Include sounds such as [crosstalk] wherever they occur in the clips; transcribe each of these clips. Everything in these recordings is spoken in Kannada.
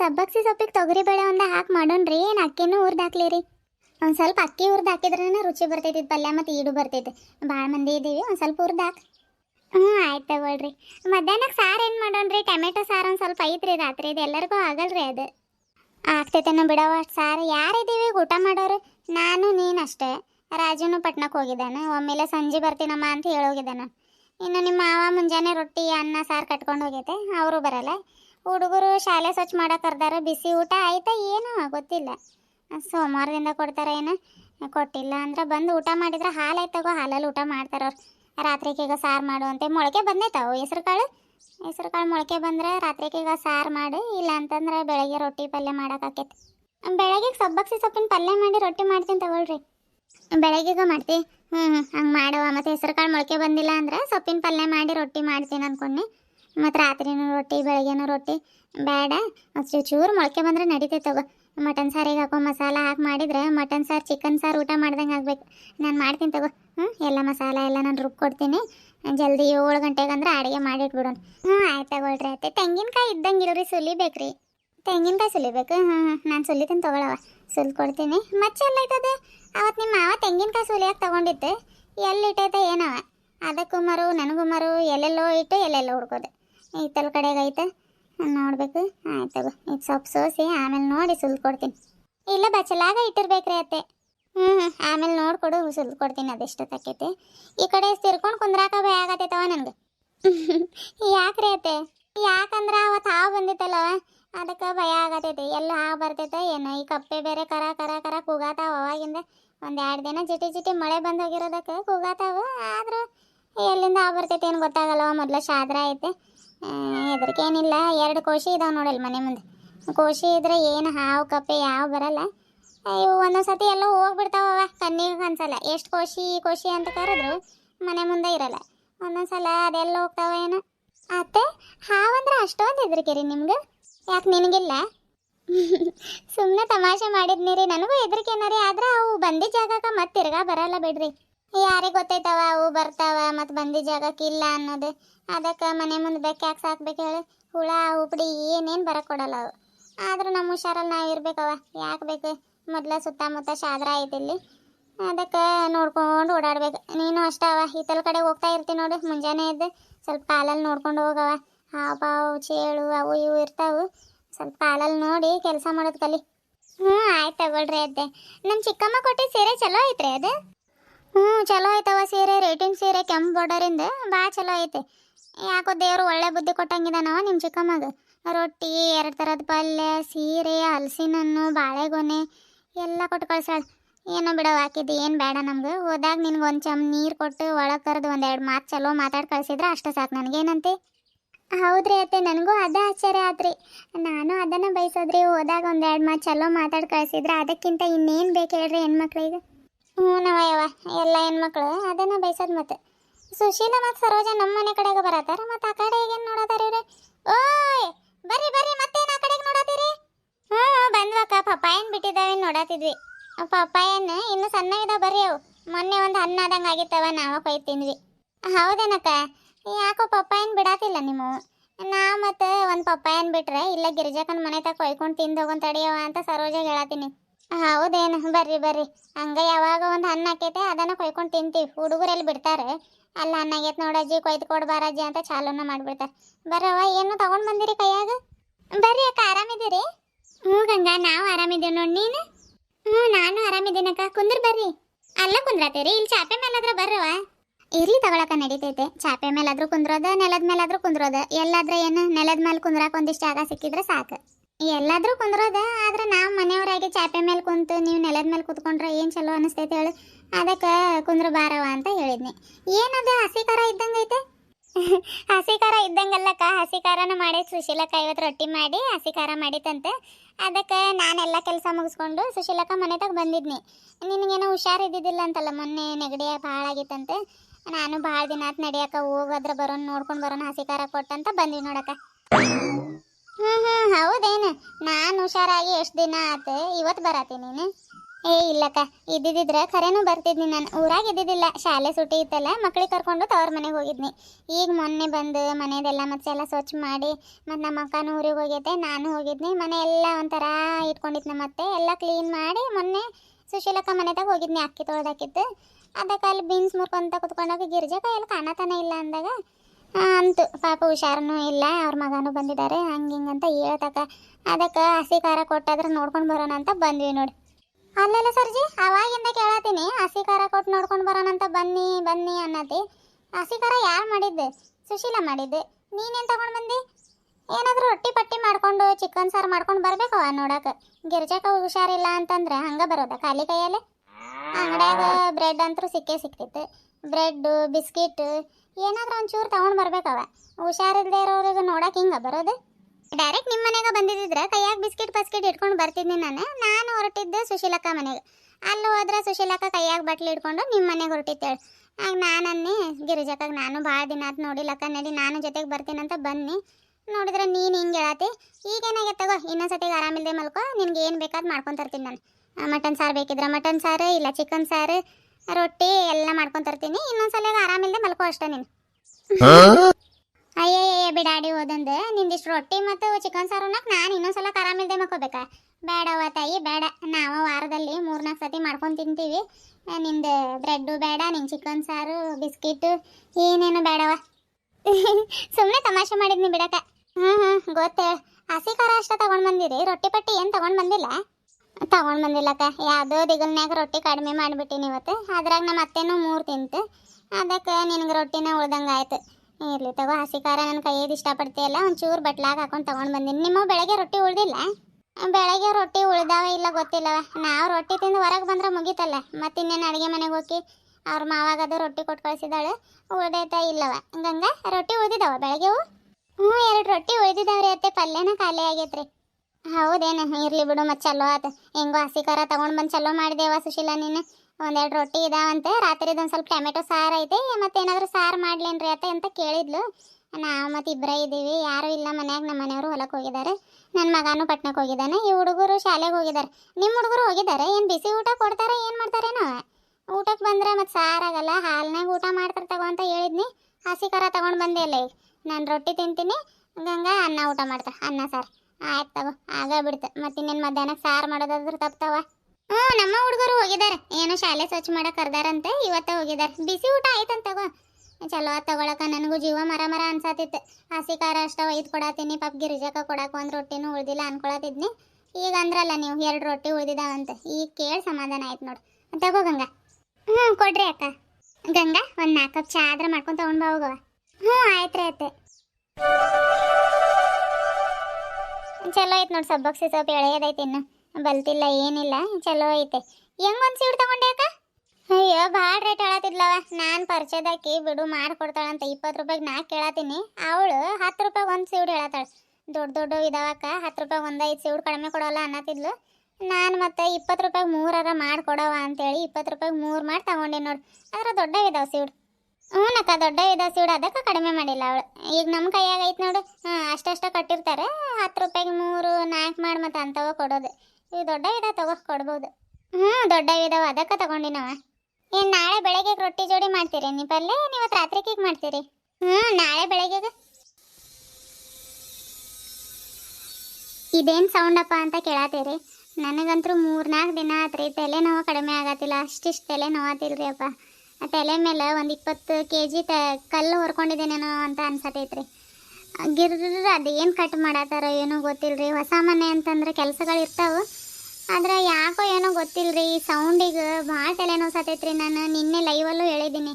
ಸಬ್ಬಕ್ಸಿ ಸೊಪ್ಪಿಗೆ ತೊಗರಿ ಬೇಳೆ ಒಂದು ಹಾಕಿ ಮಾಡೋಣ್ರಿ. ಏನು ಅಕ್ಕಿನೂ ಹುರ್ದು ಹಾಕ್ಲಿ ರೀ ಒಂದು ಸ್ವಲ್ಪ ಅಕ್ಕಿ ಹುರ್ದು ಹಾಕಿದ್ರೇ ರುಚಿ ಬರ್ತೈತಿ, ಪಲ್ಯ ಮತ್ತು ಈಡು ಬರ್ತೈತಿ. ಭಾಳ ಮಂದಿ ಇದ್ದೀವಿ ಒಂದು ಸ್ವಲ್ಪ ಹುರ್ದು ಹಾಕಿ. ಹ್ಞೂ ಆಯ್ತು ತಗೊಳ್ರಿ. ಮಧ್ಯಾಹ್ನಕ್ಕೆ ಸಾರು ಏನು ಮಾಡೋಣ್ರಿ? ಟೊಮೆಟೊ ಸಾರು ಒಂದು ಸ್ವಲ್ಪ ಐತ್ರಿ, ರಾತ್ರಿ ಇದು. ಎಲ್ಲರಿಗೂ ಆಗಲ್ರಿ ಅದು. ಆಗ್ತೈತೇನೋ ಬಿಡವ ಅಷ್ಟು ಸಾರು ಯಾರಿದ್ದೀವಿ ಊಟ ಮಾಡೋರು ನಾನು, ನೀನು ಅಷ್ಟೇ. ರಾಜುನು ಪಟ್ನಕ್ಕೆ ಹೋಗಿದ್ದಾನೆ. ಒಮ್ಮೆಲೆ ಸಂಜೆ ಬರ್ತೀನಮ್ಮ ಅಂತ ಹೇಳೋಗಿದ್ದಾನೆ. ಇನ್ನು ನಿಮ್ಮ ಮಾವ ಮುಂಜಾನೆ ರೊಟ್ಟಿ, ಅನ್ನ, ಸಾರು ಕಟ್ಕೊಂಡು ಹೋಗೈತೆ. ಅವರು ಬರಲ್ಲ. ಹುಡುಗರು ಶಾಲೆ ಸ್ವಚ್ಛ ಮಾಡಕ್ಕೆ ಕರ್ದಾರ ಬಿಸಿ ಊಟ ಆಯ್ತಾ ಏನು? ಗೊತ್ತಿಲ್ಲ. ಸೋಮವಾರದಿಂದ ಕೊಡ್ತಾರ ಏನು? ಕೊಟ್ಟಿಲ್ಲ ಅಂದ್ರೆ ಬಂದು ಊಟ ಮಾಡಿದ್ರೆ ಹಾಲು ಆಯ್ತಾಗೋ ಹಾಲಲ್ಲಿ ಊಟ ಮಾಡ್ತಾರ ರಾತ್ರಿಗೆ ಈಗ ಸಾರು ಮಾಡು ಅಂತೆ ಮೊಳಕೆ ಬಂದೈತಾವು ಹೆಸ್ರು ಕಾಳು? ಹೆಸ್ರು ಕಾಳು ಮೊಳಕೆ ಬಂದ್ರೆ ರಾತ್ರಿಗೆ ಈಗ ಸಾರು ಮಾಡಿ, ಇಲ್ಲ ಅಂತಂದ್ರೆ ಬೆಳಗ್ಗೆ ರೊಟ್ಟಿ ಪಲ್ಯ ಮಾಡೋಕ್ಕಾಕೈತಿ ಬೆಳಗ್ಗೆ ಸಬ್ಬಕ್ಸಿ ಸೊಪ್ಪಿನ ಪಲ್ಯ ಮಾಡಿ ರೊಟ್ಟಿ ಮಾಡ್ತೀನಿ ತಗೊಳ್ರಿ. ಬೆಳಗ್ಗೆಗ ಮಾಡ್ತಿ. ಹ್ಞೂ ಹಂಗೆ ಮಾಡುವ ಮತ್ತು ಹೆಸ್ರು ಕಾಳು ಮೊಳಕೆ ಬಂದಿಲ್ಲ ಅಂದ್ರೆ ಸೊಪ್ಪಿನ ಪಲ್ಯ ಮಾಡಿ ರೊಟ್ಟಿ ಮಾಡ್ತೀನಿ ಅನ್ಕೊಂಡೆ ಮತ್ತು ರಾತ್ರಿನೂ ರೊಟ್ಟಿ, ಬೆಳಗ್ಗೆನೂ ರೊಟ್ಟಿ ಬೇಡ ಮತ್ತು ಚೂರು ಮೊಳಕೆ ಬಂದರೆ ನಡೀತೈತೆ ತಗೋ. ಮಟನ್ ಸಾರಿಗೆ ಹಾಕೋ ಮಸಾಲ ಹಾಕಿ ಮಾಡಿದರೆ ಮಟನ್ ಸಾರು, ಚಿಕನ್ ಸಾರು ಊಟ ಮಾಡ್ದಂಗೆ ಆಗಬೇಕು. ನಾನು ಮಾಡ್ತೀನಿ ತಗೋ. ಹ್ಞೂ ಎಲ್ಲ ಮಸಾಲ ಎಲ್ಲ ನಾನು ರುಬ್ಕೊಡ್ತೀನಿ ಜಲ್ದಿ ಏಳು ಗಂಟೆಗೆ ಅಂದ್ರೆ ಅಡುಗೆ ಮಾಡಿಟ್ಬಿಡೋಣ. ಹ್ಞೂ ಆಯ್ತು ತಗೊಳ್ರಿ ಆಯ್ತು ತೆಂಗಿನಕಾಯಿ ಇದ್ದಂಗೆ ಇರೋರಿ ಸುಲಿಬೇಕ್ರಿ. ತೆಂಗಿನಕಾಯಿ ಸುಲಿಬೇಕು? ಹ್ಞೂ ಹ್ಞೂ ನಾನು ಸುಲಿತೀನಿ ತೊಗೊಳವ ಸುಲ್ ಕೊಡ್ತೀನಿ ಮಚ್ಚ ಎಲ್ಲ ಐತದೆ ಅವತ್ತು ನಿಮ್ಮ ಮಾವ ತೆಂಗಿನಕಾಯಿ ಸುಲಿಯಾಗಿ ತಗೊಂಡಿತ್ತು ಎಲ್ಲಿ ಇಟ್ಟೈತೆ ಏನವ? ಅದಕ್ಕೂ ಮರು, ನನಗೂ ಮರು, ಎಲ್ಲೆಲ್ಲೋ ಇಟ್ಟು ಎಲ್ಲೆಲ್ಲೋ ಹುಡ್ಕೋದೆ. ಈತಲ್ ಕಡೆಗೆ ಐತೆ. ನೋಡ್ಬೇಕು. ಆಯ್ತು ಈಗ ಸೊಪ್ಪು ಸೋಸಿ ಆಮೇಲೆ ನೋಡಿ ಸುಲ್ ಕೊಡ್ತೀನಿ. ಇಲ್ಲ, ಬಚ್ಚಲಾಗ ಇಟ್ಟಿರ್ಬೇಕ್ರಿ ಅತ್ತೆ. ಹ್ಞೂ ಆಮೇಲೆ ನೋಡ್ಕೊಡು ಸುಲ್ ಕೊಡ್ತೀನಿ ಅದೆಷ್ಟು ತಕ್ಕೈತೆ. ಈ ಕಡೆ ತಿರ್ಕೊಂಡು ಕುಂದ್ರಾಕ ಭಯ ಆಗತ್ತೈತವ ನನಗೆ. [laughs] ಯಾಕ್ರಿ ಅತ್ತೆ? ಯಾಕಂದ್ರೆ ಅವತ್ತು ಹಾವು ಬಂದಿತ್ತಲ್ಲ, ಅದಕ್ಕೆ ಭಯ ಆಗತೈತಿ. ಎಲ್ಲ ಹಾವು ಬರ್ತೈತೆ, ಏನು ಈ ಕಪ್ಪೆ ಬೇರೆ ಕರ ಕರ ಕರ ಕೂಗಾತಾವ ಅವಾಗಿಂದ. ಒಂದು ಎರಡು ದಿನ ಜಿಟಿ ಜಿಟಿ ಮಳೆ ಬಂದು ಹೋಗಿರೋದಕ್ಕೆ ಕೂಗಾತಾವು. ಆದ್ರೆ ಎಲ್ಲಿಂದ ಹಾವು ಬರ್ತೈತೆ ಏನು ಗೊತ್ತಾಗಲ್ಲವ ಮೊದಲು ಶಾದ್ರ ಐತೆ. ಹೆದರಿಕೆ ಏನಿಲ್ಲ ಎರಡು ಕೋಶಿ ಇದಾವೆ ನೋಡಲ್ಲ ಮನೆ ಮುಂದೆ. ಕೋಶಿ ಇದ್ರೆ ಏನು ಹಾವು ಕಪ್ಪೆ ಯಾವ ಬರಲ್ಲ. ಇವು ಒಂದೊಂದು ಸತಿ ಎಲ್ಲ ಹೋಗ್ಬಿಡ್ತಾವವ ಕಣ್ಣಿಗೆ ಅನ್ಸಲ್ಲ ಎಷ್ಟು ಕೋಶಿ ಕೋಶಿ ಅಂತ ಕರೆದ್ರು ಮನೆ ಮುಂದೆ ಇರಲ್ಲ. ಒಂದೊಂದ್ಸಲ ಅದೆಲ್ಲ ಹೋಗ್ತಾವ ಏನು. ಅತ್ತೆ ಹಾವಂದ್ರೆ ಅಷ್ಟೊಂದು ಹೆದರಿಕೆ ರೀ ನಿಮ್ಗೆ? ಯಾಕೆ ನಿನಗಿಲ್ಲ? [laughs] ಸುಮ್ಮನೆ ತಮಾಷೆ ಮಾಡಿದ್ನಿ ರೀ. ನನಗೂ ಹೆದರಿಕೆ ರೀ ಆದ್ರೆ ಅವು ಬಂದಿದ್ದ ಜಾಗಕ್ಕೆ ಮತ್ತೆ ತಿರ್ಗಾ ಬರಲ್ಲ ಬಿಡ್ರಿ. ಯಾರಿಗೆ ಗೊತ್ತೈತವ? ಅವು ಬರ್ತಾವ ಮತ್ತು ಬಂದಿ ಜಾಗಕ್ಕೆ ಇಲ್ಲ ಅನ್ನೋದು. ಅದಕ್ಕೆ ಮನೆ ಮುಂದೆ ಬೆಕ್ಕ ಯಾಕೆ ಸಾಕ್ಬೇಕು ಹೇಳಿ? ಹುಳ, ಉಪ್ಡಿ ಏನೇನು ಬರಕ್ಕೆ ಕೊಡಲ್ಲ ಅವು. ಆದ್ರೂ ನಮ್ಮ ಹುಷಾರಲ್ಲಿ ನಾವು ಇರ್ಬೇಕವ ಯಾಕೆ ಬೇಕು? ಮೊದಲ ಸುತ್ತಮುತ್ತ ಶಾದ್ರ ಐತಿ ಇಲ್ಲಿ. ಅದಕ್ಕೆ ನೋಡ್ಕೊಂಡು ಓಡಾಡ್ಬೇಕು. ನೀನು ಅಷ್ಟವ ಹಿತ್ತಲ ಕಡೆ ಹೋಗ್ತಾ ಇರ್ತೀನಿ ನೋಡು. ಮುಂಜಾನೆ ಇದ್ದು ಸ್ವಲ್ಪ ಕಾಲಲ್ಲಿ ನೋಡ್ಕೊಂಡು ಹೋಗವ ಹಾವು ಪಾವು, ಚೇಳು ಅವು ಇವು ಇರ್ತಾವು. ಸ್ವಲ್ಪ ಕಾಲಲ್ಲಿ ನೋಡಿ ಕೆಲಸ ಮಾಡೋದು ಕಲಿ. ಹ್ಞೂ ಆಯ್ತು ತಗೊಳ್ರಿ ಅದೇ ನಮ್ಮ ಚಿಕ್ಕಮ್ಮ ಕೊಟ್ಟಿದ್ದ ಸೀರೆ ಚಲೋ ಐತ್ರಿ ಅದು. ಹ್ಞೂ, ಚಲೋ ಐತವ ಸೀರೆ ರೇಟಿನ ಸೀರೆ ಕೆಂಪು ಬಾರ್ಡರಿಂದ ಭಾಳ ಚಲೋ ಐತೆ. ಯಾಕೋ ದೇವರು ಒಳ್ಳೆ ಬುದ್ಧಿ ಕೊಟ್ಟಂಗಿದಾನವ ನಿಮ್ಮ ಚಿಕ್ಕಮ್ಮಗ. ರೊಟ್ಟಿ, ಎರಡು ಥರದ ಪಲ್ಯ, ಸೀರೆ ಹಲಸಿನ ಹಣ್ಣು ಬಾಳೆಗೊನೆ ಎಲ್ಲ ಕೊಟ್ಟು ಕಳ್ಸಾಳ ಏನೋ ಬಿಡವ ಹಾಕಿದ್ದು ಏನು ಬೇಡ ನಮ್ಗೆ. ಹೋದಾಗ ನಿನ್ಗೆ ಒಂದು ಚಮ್ ನೀರು ಕೊಟ್ಟು ಒಳಗೆ ಕರೆದು ಒಂದೆರಡು ಮಾತು ಚಲೋ ಮಾತಾಡಿ ಕಳ್ಸಿದ್ರೆ ಅಷ್ಟೇ ಸಾಕು ನನಗೇನಂತೆ ಹೌದ್ರಿ ಅತ್ತೆ, ನನಗೂ ಅದ ಆಶ್ಚರ್ಯ ಆತ್ರಿ. ನಾನು ಅದನ್ನು ಬಯಸೋದ್ರಿ ಹೋದಾಗ ಒಂದೆರಡು ಮಾತು ಚಲೋ ಮಾತಾಡಿ ಕಳ್ಸಿದ್ರೆ. ಅದಕ್ಕಿಂತ ಇನ್ನೇನು ಬೇಕು ಹೇಳ್ರಿ ಹೆಣ್ಮಕ್ಳಿಗೆ? ಹ್ಞೂ ನಾವಯ್ಯವ ಎಲ್ಲ ಹೆಣ್ಮಕ್ಳು, ಅದನ್ನ ಬಯಸೋದು ಮತ್ತೆ. ಸುಶೀಲ ಮತ್ತು ಸರೋಜ ನಮ್ಮ ಮನೆ ಕಡೆಗೆ ಬರತ್ತಾರ ಮತ್ತು ಆ ಕಡೆ ಏನು ನೋಡತ್ತಾರ ಇವ್ರೆ? ಓಯ್, ಬರ್ರಿ ಬರ್ರಿ, ಮತ್ತೇನು ಆ ಕಡೆಗೆ ನೋಡತ್ತೀರಿ? ಹ್ಞೂ ಬಂದ್ವಕ್ಕ, ಪಪ್ಪಾಯನ್ ಬಿಟ್ಟಿದ್ದಾವೆ ನೋಡತ್ತಿದ್ವಿ. ಆ ಇನ್ನೂ ಸಣ್ಣ ಸಣ್ಣವಿದಾವ ಬರ್ರಿ ಅವು. ಮೊನ್ನೆ ಒಂದು ಹಣ್ಣು ಆದಂಗೆ ಆಗಿತ್ತವ ನಾವು ಕೊಯ್ ತಿಂದ್ವಿ. ಹೌದೇನಕ್ಕ? ಯಾಕೋ ಪಪ್ಪಾಯನ್ ಬಿಡಾತಿಲ್ಲ ನಿಮ್ಮವು? ನಾ ಮತ್ತೆ ಒಂದು ಪಪ್ಪಾಯನ್ ಬಿಟ್ರೆ ಇಲ್ಲ ಗಿರಿಜಕ್ಕನ ಮನೆ ತಕ ಕೊಯ್ಕೊಂಡು ತಿಂದು ಹೋಗೋನ್ ತಡಿಯವ ಅಂತ ಸರೋಜಾಗ ಹೇಳತ್ತೀನಿ. ಹೌದೇನು. ಬರ್ರಿ ಬರ್ರಿ. ಹಂಗ ಯಾವಾಗ ಒಂದು ಹಣ್ಣು ಹಾಕೈತೆ ಅದನ್ನ ಕೊಯ್ಕೊಂಡು ತಿಂತೀವಿ. ಹುಡುಗರೆಲ್ಲಿ ಬಿಡ್ತಾರೆ. ಅಲ್ಲ ಹಣ್ಣು ಆಗೈತೆ ನೋಡಜ್ಜಿ ಕೊಯ್ದು ಕೊಡು ಬಾರಜ್ಜಿ ಅಂತ ಚಾಲೂನ ಮಾಡಿಬಿಡ್ತಾರೆ. ಬರವ ಏನು ತಗೊಂಡ್ ಬಂದಿರಿ ಕೈಯಾಗ? ಬರ್ರಿ ಅಕ್ಕ, ಆರಾಮಿದ್ದೀರಿ? ಹ್ಞೂ ಗಂಗಾ, ನಾವು ಆರಾಮಿದ್ದೀವಿ ನೋಡಿ ನೀನು? ಹ್ಞೂ, ನಾನು ಆರಾಮಿದ್ದೀನಕ್ಕ. ಕುಂದ್ರ ಬರ್ರಿ. ಅಲ್ಲ, ಕುಂದ್ರತೀರಿ. ಇಲ್ಲಿ ಚಾಪೆ ಮೇಲಾದ್ರ ಬರ್ರವ ಇರ್ಲಿ ತಗೊಳಕ ನಡೀತೈತೆ. ಚಾಪೆ ಮೇಲಾದ್ರೂ ಕುಂದ್ರೋದ, ನೆಲದ ಮೇಲಾದ್ರೂ ಕುಂದ್ರೋದ. ಎಲ್ಲಾದ್ರೆ ಏನು, ನೆಲದ ಮೇಲೆ ಕುಂದ್ರಾಕ ಒಂದಿಷ್ಟು ಜಾಗ ಸಿಕ್ಕಿದ್ರೆ ಸಾಕು. ಎಲ್ಲಾದ್ರೂ ಕುಂದ್ರೋದ, ಆದ್ರೆ ನಾವು ಮನೆಯವರಾಗಿ ಚಾಪೆ ಮೇಲೆ ಕುಂತು ನೀವು ನೆಲದ ಮೇಲೆ ಕುತ್ಕೊಂಡ್ರೆ ಏನು ಚಲೋ ಅನಿಸ್ತೈತೆ ಹೇಳಿ. ಅದಕ್ಕೆ ಕುಂದ್ರ ಬಾರವ ಅಂತ ಹೇಳಿದ್ನಿ. ಏನದು ಹಸಿ ಖಾರ ಇದ್ದಂಗೈತೆ [laughs] ಹಸಿ ಖಾರ ಇದ್ದಂಗಲ್ಲಕ್ಕ ಹಸಿ ಖಾರನ ಮಾಡಿ ಸುಶೀಲಕ್ಕ ಇವತ್ತು ರೊಟ್ಟಿ ಮಾಡಿ ಹಸಿ ಖಾರ ಮಾಡಿತಂತೆ. ಅದಕ್ಕೆ ನಾನೆಲ್ಲ ಕೆಲಸ ಮುಗಿಸ್ಕೊಂಡು ಸುಶೀಲಕ್ಕ ಮನೆ ತಗ ಬಂದಿದ್ನಿ. ನಿನಗೇನೋ ಹುಷಾರು ಇದ್ದಿದ್ದಿಲ್ಲ ಅಂತಲ್ಲ, ಮೊನ್ನೆ ನೆಗಡಿ ಭಾಳ ಆಗಿತ್ತಂತೆ. ನಾನು ಭಾಳ ದಿನ ನಡೆಯಕ್ಕ ಹೋಗದ್ರ ಬರೋನ್ ನೋಡ್ಕೊಂಡು ಬರೋನ್ ಹಸಿ ಖಾರ ಕೊಟ್ಟಂತ ಬಂದ್ವಿ ನೋಡಕ್ಕ. ಹ್ಞೂ ಹ್ಞೂ ಹೌದೇನು. ನಾನು ಹುಷಾರಾಗಿ ಎಷ್ಟು ದಿನ ಆತು? ಇವತ್ತು ಬರತ್ತೀನಿ ಏ, ಇಲ್ಲಕ್ಕ ಇದ್ದಿದ್ರೆ ಖರೇನೂ ಬರ್ತಿದ್ನಿ ನಾನು. ಊರಾಗ ಇದ್ದಿದ್ದಿಲ್ಲ. ಶಾಲೆ ಸುಟಿ ಇತ್ತಲ್ಲ, ಮಕ್ಳಿಗೆ ಕರ್ಕೊಂಡು ತವ್ರ ಮನೆಗೆ ಹೋಗಿದ್ನಿ. ಈಗ ಮೊನ್ನೆ ಬಂದು ಮನೆಯದೆಲ್ಲ ಮತ್ತೆ ಎಲ್ಲ ಸ್ವಚ್ಛ ಮಾಡಿ, ಮತ್ತು ನಮ್ಮ ಅಕ್ಕನೂ ಊರಿಗೆ ಹೋಗೈತೆ, ನಾನು ಹೋಗಿದ್ನಿ. ಮನೆ ಎಲ್ಲ ಒಂಥರ ಇಟ್ಕೊಂಡಿದ್ನ ಮತ್ತೆ, ಎಲ್ಲ ಕ್ಲೀನ್ ಮಾಡಿ ಮೊನ್ನೆ ಸುಶೀಲಕ್ಕ ಮನೆದಾಗ ಹೋಗಿದ್ನಿ, ಅಕ್ಕಿ ತೊಳ್ದಾಕಿತ್ತು ಅದಕ್ಕೆ ಅಲ್ಲಿ ಬೀನ್ಸ್ ಮುರ್ಕೊಂತ ಕುತ್ಕೊಂಡೋಗಿ ಗಿರ್ಜೆ ಎಲ್ಲ ಕಾಣತಾನೆ ಇಲ್ಲ ಅಂದಾಗ ಅಂತು. ಪಾಪ ಹುಷಾರನೂ ಇಲ್ಲ, ಅವ್ರ ಮಗನೂ ಬಂದಿದ್ದಾರೆ ಹಂಗೆ ಅಂತ ಹೇಳ್ತಕ್ಕ. ಅದಕ್ಕೆ ಹಸಿ ಖಾರ ಕೊಟ್ಟಾದ್ರೆ ನೋಡ್ಕೊಂಡು ಬರೋಣ ಅಂತ ಬಂದ್ವಿ ನೋಡಿ. ಅಲ್ಲೆಲ್ಲ ಸರ್ಜಿ, ಅವಾಗಿಂದ ಕೇಳತ್ತೀನಿ, ಹಸಿ ಖಾರ ಕೊಟ್ಟು ನೋಡ್ಕೊಂಡು ಬರೋಣ ಅಂತ ಬನ್ನಿ ಬನ್ನಿ ಅನ್ನತಿ. ಹಸಿ ಖಾರ ಯಾರು ಮಾಡಿದ್ದೆ? ಸುಶೀಲ ಮಾಡಿದ್ದೆ. ನೀನೇನು ತಗೊಂಡು ಬಂದಿ? ಏನಾದರೂ ರೊಟ್ಟಿ ಪಟ್ಟಿ ಮಾಡ್ಕೊಂಡು, ಚಿಕನ್ ಸಾರು ಮಾಡ್ಕೊಂಡು ಬರಬೇಕು ನೋಡಕ್ಕೆ ಗಿರ್ಜಾಕ ಹುಷಾರಿಲ್ಲ ಅಂತಂದ್ರೆ ಹಂಗೆ ಬರೋದ ಖಾಲಿ ಕೈಯಲ್ಲೇ? ಅಂಗಡ್ಯಾಗ ಬ್ರೆಡ್ ಅಂತೂ ಸಿಕ್ಕೇ ಸಿಕ್ತಿತ್ತು. ಬ್ರೆಡ್, ಬಿಸ್ಕಿಟ್, ಏನಾದರೂ ಒಂಚೂರು ತೊಗೊಂಡು ಬರ್ಬೇಕವ. ಹುಷಾರಿಲ್ಲದೆ ಇರೋರಿಗೆ ನೋಡಕ್ಕೆ ಹಿಂಗೆ ಬರೋದು. ಡೈರೆಕ್ಟ್ ನಿಮ್ಮ ಮನೆಗೆ ಬಂದಿದ್ದಿದ್ರೆ ಕೈಯಾಗ ಬಿಸ್ಕಿಟ್ ಬಸ್ಕಿಟ್ ಇಟ್ಕೊಂಡು ಬರ್ತಿದ್ದೀನಿ ನಾನು. ನಾನು ಹೊರಟಿದ್ದೆ ಸುಶೀಲಕ್ಕ ಮನೆಗೆ. ಅಲ್ಲಿ ಹೋದ್ರೆ ಸುಶೀಲಕ್ಕ ಕೈಯಾಗ ಬಟ್ಲು ಇಟ್ಕೊಂಡು ನಿಮ್ಮ ಮನೆಗೆ ಹೊರಟಿತ್ತೇಳು ಆಗ ನಾನನ್ನೇ ಗಿರಿಜಕ್ಕಾಗ ನಾನು ಭಾಳ ದಿನ ಆತು ನೋಡಿಲ್ಲಕ್ಕ ನಡಿ ನಾನು ಜೊತೆಗೆ ಬರ್ತೀನಂತ ಬನ್ನಿ. ನೋಡಿದ್ರೆ ನೀನು ಹಿಂಗೆ ಹೇಳತಿ. ಈಗೇನಾಗೈತೆ ತಗೋ ಇನ್ನೊಂದ್ಸತಿಗೆ ಆರಾಮಿಲ್ಲದೆ ಮಲ್ಕೋ ನಿನ್ಗೆ ಏನು ಬೇಕಾದ್ ಮಾಡ್ಕೊಂಡು ತರ್ತೀನಿ ನಾನು. ಮಟನ್ ಸಾರು ಬೇಕಿದ್ರೆ ಮಟನ್ ಸಾರು, ಇಲ್ಲ ಚಿಕನ್ ಸಾರು ರೊಟ್ಟಿ ಎಲ್ಲ ಮಾಡ್ಕೊಂಡು ತರ್ತೀನಿ. ಇನ್ನೊಂದ್ಸಲ ಆರಾಮಿಲ್ಲದೆ ಮಲ್ಕೋ ಅಷ್ಟೇ ನೀನು. ಅಯ್ಯಯ್ಯ ಬಿಡಾಡಿ ಹೋದಂದು. ನಿಂದಿಷ್ಟು ರೊಟ್ಟಿ ಮತ್ತು ಚಿಕನ್ ಸಾರು ಉಣ್ಣಕ್ಕೆ ನಾನು ಇನ್ನೊಂದ್ಸಲ ಆರಾಮಿಲ್ಲದೆ ಮಕ್ಕೋಬೇಕಾ ಬೇಡವ ತಾಯಿ ಬೇಡ. ನಾವು ವಾರದಲ್ಲಿ ಮೂರ್ನಾಲ್ಕು ಸತಿ ಮಾಡ್ಕೊಂಡು ತಿಂತೀವಿ. ನಿಂದು ಬ್ರೆಡ್ಡು ಬೇಡ ನಿಂಗೆ ಚಿಕನ್ ಸಾರು ಬಿಸ್ಕಿಟ್ಟು ಏನೇನು ಬೇಡವ ಸುಮ್ಮನೆ ತಮಾಷೆ ಮಾಡಿದ್ನಿ ಬಿಡಕ ಹ್ಞೂ ಹ್ಞೂ ಗೊತ್ತೇ. ಹಸಿ ಖಾರ ಅಷ್ಟ ತಗೊಂಡು ಬಂದಿರಿ. ರೊಟ್ಟಿ ಪಟ್ಟಿ ಏನು ತಗೊಂಡು ಬಂದಿಲ್ಲ? ತಗೊಂಡು ಬಂದಿಲ್ಲಕ್ಕ. ಯಾವುದೋ ದಿಗಲ್ನ್ಯಾಗ ರೊಟ್ಟಿ ಕಡಿಮೆ ಮಾಡಿಬಿಟ್ಟಿನಿ ಇವತ್ತು. ಅದ್ರಾಗ ನಮ್ಮ ಅತ್ತೆನೂ ಮೂರು ತಿಂತು. ಅದಕ್ಕೆ ನಿನಗೆ ರೊಟ್ಟಿನ ಉಳ್ದಂಗೆ ಆಯ್ತು. ಇರಲಿ ತಗೋ ಹಸಿ ಖಾರ ನನ್ನ ಕೈಯದು ಇಷ್ಟಪಡ್ತೀಯಲ್ಲ ಒಂಚೂರು ಬಟ್ಲಾಗ ಹಾಕೊಂಡು ತೊಗೊಂಡು ಬಂದೀನಿ. ನಿಮ್ಮ ಬೆಳಗ್ಗೆ ರೊಟ್ಟಿ ಉಳ್ದಿಲ್ಲ? ಬೆಳಗ್ಗೆ ರೊಟ್ಟಿ ಉಳ್ದಾವ ಇಲ್ಲ ಗೊತ್ತಿಲ್ಲವ. ನಾವು ರೊಟ್ಟಿ ತಿಂದು ಹೊರಗೆ ಬಂದ್ರೆ ಮುಗೀತಲ್ಲ. ಮತ್ತೆ ಇನ್ನೇನು ಅಡುಗೆ ಮನೆಗೆ ಹೋಗಿ ಅವ್ರ ಮಾವಾಗದು ರೊಟ್ಟಿ ಕೊಟ್ಟು ಕಳಿಸಿದಾಳೆ ಉಳ್ದೈತಾ ಇಲ್ಲವ. ಗಂಗಾ, ರೊಟ್ಟಿ ಉಳಿದಿದ್ದಾವ ಬೆಳಗ್ಗೆವು? ಹ್ಞೂ, ಎರಡು ರೊಟ್ಟಿ ಉಳಿದಿದ್ದಾವ್ರಿ ಅತ್ತೆ. ಪಲ್ಯನ ಖಾಲಿ ಆಗೈತ್ರಿ. ಹೌದೇನು, ಇರ್ಲಿ ಬಿಡು ಮತ್ತು ಚಲೋ ಆತು. ಹೆಂಗೋ ಹಸಿ ಖಾರ ತಗೊಂಡು ಬಂದು ಚಲೋ ಮಾಡಿದೆವ ಸುಶೀಲ ನೀನು. ಒಂದೆರಡು ರೊಟ್ಟಿ ಇದಾವಂತೆ. ರಾತ್ರಿದು ಒಂದು ಸ್ವಲ್ಪ ಟೊಮೆಟೊ ಸಾರು ಐತೆ. ಮತ್ತೇನಾದರೂ ಸಾರು ಮಾಡ್ಲೇನ್ರಿ ಅತ್ತೆ ಅಂತ ಕೇಳಿದ್ಲು. ನಾವು ಮತ್ತು ಇಬ್ಬರೇ ಇದ್ದೀವಿ. ಯಾರೂ ಇಲ್ಲ ಮನ್ಯಾಗ. ನಮ್ಮ ಮನೆಯವರು ಹೊಲಕ್ಕೆ ಹೋಗಿದ್ದಾರೆ ನನ್ನ ಮಗನೂ ಪಟ್ನಕ್ಕೆ ಹೋಗಿದ್ದಾನೆ ಈ ಹುಡುಗರು ಶಾಲೆಗೆ ಹೋಗಿದ್ದಾರೆ ನಿಮ್ಮ ಹುಡುಗರು ಹೋಗಿದ್ದಾರೆ ಏನು ಬಿಸಿ ಊಟ ಕೊಡ್ತಾರೆ? ಏನು ಮಾಡ್ತಾರೇನೋ? ಊಟಕ್ಕೆ ಬಂದ್ರೆ ಮತ್ತು ಸಾರಾಗಲ್ಲ ಹಾಲ್ನಾಗ ಊಟ ಮಾಡ್ತಾರೆ ತಗೋ ಅಂತ ಹೇಳಿದ್ನಿ. ಹಸಿ ಖಾರ ತಗೊಂಡು ಬಂದೆ ಅಲ್ಲ. ಈಗ ನಾನು ರೊಟ್ಟಿ ತಿಂತೀನಿ. ಗಂಗಾ ಅನ್ನ ಊಟ ಮಾಡ್ತಾರೆ. ಅನ್ನ ಸಾರು. ಆಯ್ತು ತಗೋ ಆಗ ಮತ್ತಿನ್ನೇನು ಮಧ್ಯಾಹ್ನ ಸಾರು ಮಾಡೋದಾದ್ರೂ ತಪ್ತವ ಹ್ಞೂ, ನಮ್ಮ ಹುಡುಗರು ಹೋಗಿದ್ದಾರೆ. ಏನೋ ಶಾಲೆ ಸ್ವಚ್ಛ ಮಾಡಕ್ಕೆ ಕರ್ದಾರಂತೆ, ಇವತ್ತೇ ಹೋಗಿದ್ದಾರೆ. ಬಿಸಿ ಊಟ ಆಯ್ತಂತ ತಗೋ. ಚಲೋ ಆತ್ ತಗೊಳಕ, ನನಗೂ ಜೀವ ಮರ ಮರ ಅನ್ಸಾತಿತ್ತು. ಹಸಿ ಖಾರ ಅಷ್ಟ ಒಯ್ದು ಕೊಡತ್ತೀನಿ ಪಾಪ ಗಿರಿಜಾಕ ಕೊಡಾಕ ಒಂದು ರೊಟ್ಟಿನೂ ಉಳ್ದಿಲ್ಲ ಅನ್ಕೊಳತಿದ್ನಿ. ಈಗ ಅಂದ್ರಲ್ಲ ನೀವು, ಎರಡು ರೊಟ್ಟಿ ಉಳ್ದಿದಾವಂತ. ಈಗ ಕೇಳಿ ಸಮಾಧಾನ ಆಯ್ತು ನೋಡು. ತಗೋ ಗಂಗಾ. ಹ್ಞೂ, ಕೊಡ್ರಿ ಅಕ್ಕ. ಗಂಗಾ, ಒಂದು ನಾಲ್ಕು ಕಪ್ ಚಾ ಆದ್ರೆ ಮಾಡ್ಕೊಂಡು ತೊಗೊಂಡು ಹೋಗವ ಹ್ಞೂ ಆಯ್ತು ರೀ ಅತ್ತೆ. ಚಲೋ ಐತೆ ನೋಡಿ ಸಬ್ಬಕ್ಸಿ ಸೊಪ್ಪು ಎಳೆಯದೈತೆ ಇನ್ನು. ಬಲ್ತಿಲ್ಲ, ಏನಿಲ್ಲ, ಚಲೋ ಐತೆ. ಹೆಂಗ್ ಒಂದು ಸೀಟ್ ತಗೊಂಡೆ ಅಕ್ಕ? ಅಯ್ಯೋ, ಭಾಳ ರೇಟ್ ಹೇಳತ್ತಿದ್ಲವ ನಾನು ಪರಿಚಯದಾಕಿ ಬಿಡು ಮಾಡ್ಕೊಡ್ತಾಳಂತ ಇಪ್ಪತ್ತು ರೂಪಾಯಿಗೆ ನಾ ಕೇಳತ್ತೀನಿ ಅವಳು ಹತ್ತು ರೂಪಾಯಿಗೆ ಒಂದು ಸೀಡ್ ಹೇಳತ್ತಾಳೆ ದೊಡ್ಡ ದೊಡ್ಡ ಇದಾವಕ್ಕ ಹತ್ತು ರೂಪಾಯಿಗೆ ಒಂದೈದು ಐದು ಸೀಡ್ ಕಡಿಮೆ ಕೊಡೋಲ್ಲ ಅನ್ನತ್ತಿದ್ಲು ನಾನು ಮತ್ತೆ ಇಪ್ಪತ್ತು ರೂಪಾಯಿಗೆ ಮೂರರ ಮಾಡಿಕೊಡವ ಅಂತೇಳಿ ಇಪ್ಪತ್ತು ರೂಪಾಯಿಗೆ ಮೂರು ಮಾಡಿ ತಗೊಂಡೆ ನೋಡಿ. ಅದ್ರ ದೊಡ್ಡ ಇದಾವೆ ಸೀಡ್. ಹ್ಞೂನಕ್ಕ ದೊಡ್ಡ ಇದಾವೆ ಸೀಡ್, ಅದಕ್ಕೆ ಕಡಿಮೆ ಮಾಡಿಲ್ಲ ಅವಳು. ಈಗ ನಮ್ಮ ಕೈಯಾಗ ಐತೆ ನೋಡು. ಅಷ್ಟಷ್ಟ ಕಟ್ಟಿರ್ತಾರೆ. ಹತ್ತು ರೂಪಾಯಿಗೆ ಮೂರು, ನಾಲ್ಕು ಮಾಡಿ ಮತ್ತು ಅಂಥವ ಕೊಡೋದು. ಇವು ದೊಡ್ಡ ಇದಾವೆ ತಗೋ, ಕೊಡ್ಬೋದು. ಹ್ಞೂ, ದೊಡ್ಡ ಇದಾವೆ ಅದಕ್ಕೆ ತಗೊಂಡಿನವ. ಏನು ನಾಳೆ ಬೆಳಗ್ಗೆ ರೊಟ್ಟಿ ಜೋಡಿ ಮಾಡ್ತೀರಿ? ನೀವು ಪಲ್ಯ ನೀವು ಇವತ್ತು ರಾತ್ರಿಗೆ ಮಾಡ್ತೀರಿ? ಹ್ಞೂ, ನಾಳೆ ಬೆಳಗ್ಗೆಗೆ. ಇದೇನು ಸೌಂಡಪ್ಪ ಅಂತ ಕೇಳತ್ತೀರಿ ನನಗಂತೂ ಮೂರ್ನಾಲ್ಕು ದಿನ ಆತ್ರಿ. ತಲೆ ನೋವು ಕಡಿಮೆ ಆಗತ್ತಿಲ್ಲ. ಅಷ್ಟಿಷ್ಟು ತಲೆ ನೋವಾತಿಲ್ರಿ ಅಪ್ಪ. ತಲೆ ಮೇಲೆ ಒಂದು ಇಪ್ಪತ್ತು ಕೆ ಜಿ ತ ಕಲ್ಲು ಹೊರ್ಕೊಂಡಿದ್ದೇನೇನೋ ಅಂತ ಅನ್ಸತೈತ್ರಿ. ಗಿರ್ರ ಅದೇನು ಕಟ್ ಮಾಡತ್ತಾರೋ ಏನೋ ಗೊತ್ತಿಲ್ರಿ. ಹೊಸ ಮನೆ ಅಂತಂದ್ರೆ ಕೆಲಸಗಳು ಇರ್ತಾವೆ. ಆದ್ರೆ ಯಾಕೋ ಏನೋ ಗೊತ್ತಿಲ್ರಿ. ಈ ಸೌಂಡಿಗೆ ಭಾಳ ತಲೆನೋವು ಸತೈತ್ರಿ ನಾನು ನಿನ್ನೆ ಲೈವಲ್ಲೂ ಹೇಳಿದ್ದೀನಿ.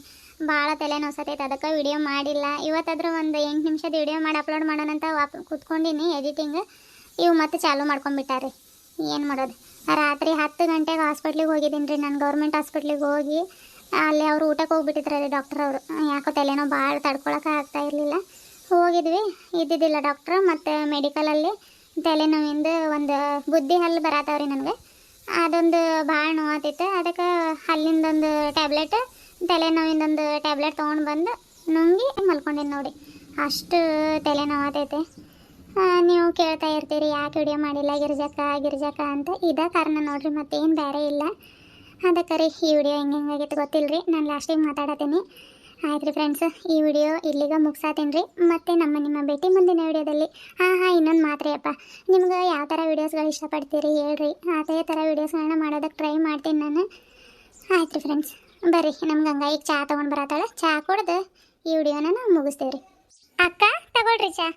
ಭಾಳ ತಲೆನೋವು ಸತೈತೆ ಅದಕ್ಕೆ ವಿಡಿಯೋ ಮಾಡಿಲ್ಲ. ಇವತ್ತಾದರೂ ಒಂದು ಎಂಟು ನಿಮಿಷದ ವಿಡಿಯೋ ಮಾಡಿ ಅಪ್ಲೋಡ್ ಮಾಡೋಣ ಅಂತ ವಾಪ್ ಕೂತ್ಕೊಂಡಿನಿ ಎಡಿಟಿಂಗ್ ಇವು ಮತ್ತೆ ಚಾಲು ರೀ ಏನು ಮಾಡೋದು? ರಾತ್ರಿ ಹತ್ತು ಗಂಟೆಗೆ ಹಾಸ್ಪಿಟ್ಲಿಗೆ ಹೋಗಿದ್ದೀನಿ ರೀ ನಾನು ಗೌರ್ಮೆಂಟ್ ಹಾಸ್ಪಿಟ್ಲಿಗೆ ಹೋಗಿ ಅಲ್ಲಿ ಅವರು ಊಟಕ್ಕೆ ಹೋಗ್ಬಿಟ್ಟಿದ್ರು ರೀ ಡಾಕ್ಟರ್ ಅವರು. ಯಾಕೋ ತಲೆನೋ ಭಾಳ ತಡ್ಕೊಳಕ್ಕೆ ಆಗ್ತಾ ಇರಲಿಲ್ಲ. ಹೋಗಿದ್ವಿ ಇದ್ದಿದ್ದಿಲ್ಲ ಡಾಕ್ಟ್ರ್ ಮತ್ತು ಮೆಡಿಕಲಲ್ಲಿ ತಲೆನೋವಿಂದ ಒಂದು ಬುದ್ಧಿ ಹಲ್ಲು ಬರತ್ತವ್ರಿ ನನಗೆ. ಅದೊಂದು ಭಾಳ ನೋವಾತಿತ್ತು ಅದಕ್ಕೆ ಹಲ್ಲಿಂದೊಂದು ಟ್ಯಾಬ್ಲೆಟ್ ತಲೆನೋವಿಂದೊಂದು ಟ್ಯಾಬ್ಲೆಟ್ ತೊಗೊಂಡು ಬಂದು ನುಂಗಿ ಮಲ್ಕೊಂಡಿದ್ದು ನೋಡಿ. ಅಷ್ಟು ತಲೆನೋವಾತೈತೆ ಆ, ನೀವು ಕೇಳ್ತಾ ಇರ್ತೀರಿ ಯಾಕೆ ವಿಡಿಯೋ ಮಾಡಿಲ್ಲ ಗಿರ್ಜಕ್ಕ ಗಿರ್ಜಕ್ಕ ಅಂತ. ಇದೇ ಕಾರಣ ನೋಡ್ರಿ ಮತ್ತೇನು ಬೇರೆ ಇಲ್ಲ. ಅದಕ್ಕೆ ರೀ, ಈ ವಿಡಿಯೋ ಹೆಂಗೆ ಹೆಂಗಾಗೈತೆ ಗೊತ್ತಿಲ್ಲ ರೀ ನಾನು ಲಾಸ್ಟಿಗೆ ಮಾತಾಡತ್ತೀನಿ ಆಯ್ತು ರೀ ಫ್ರೆಂಡ್ಸ್ ಈ ವಿಡಿಯೋ ಇಲ್ಲಿಗೆ ಮುಗ್ಸಾತೀನಿ ರೀ ಮತ್ತು ನಮ್ಮ ನಿಮ್ಮ ಭೇಟಿ ಮುಂದಿನ ವಿಡಿಯೋದಲ್ಲಿ ಹಾಂ ಹಾಂ, ಇನ್ನೊಂದು ಮಾತ್ರೆಯಪ್ಪ ನಿಮ್ಗೆ ಯಾವ ಥರ ವೀಡಿಯೋಸ್ಗಳು ಇಷ್ಟಪಡ್ತೀರಿ ಹೇಳ್ರಿ. ಅದೇ ಥರ ವೀಡಿಯೋಸ್ಗಳನ್ನ ಮಾಡೋದಕ್ಕೆ ಟ್ರೈ ಮಾಡ್ತೀನಿ ನಾನು. ಆಯ್ತು ರೀ ಫ್ರೆಂಡ್ಸ್ ಬರ್ರಿ. ನಮ್ಗೆ ಹಂಗಾಗಿ ಚಹಾ ತೊಗೊಂಡು ಬರತ್ತಾಳೆ. ಚಹಾ ಕುಡ್ದು ಈ ವಿಡಿಯೋನ ನಾವು ಮುಗಿಸ್ತೀವಿ ರೀ ಅಕ್ಕ, ತಗೊಳ್ರಿ ಚಹಾ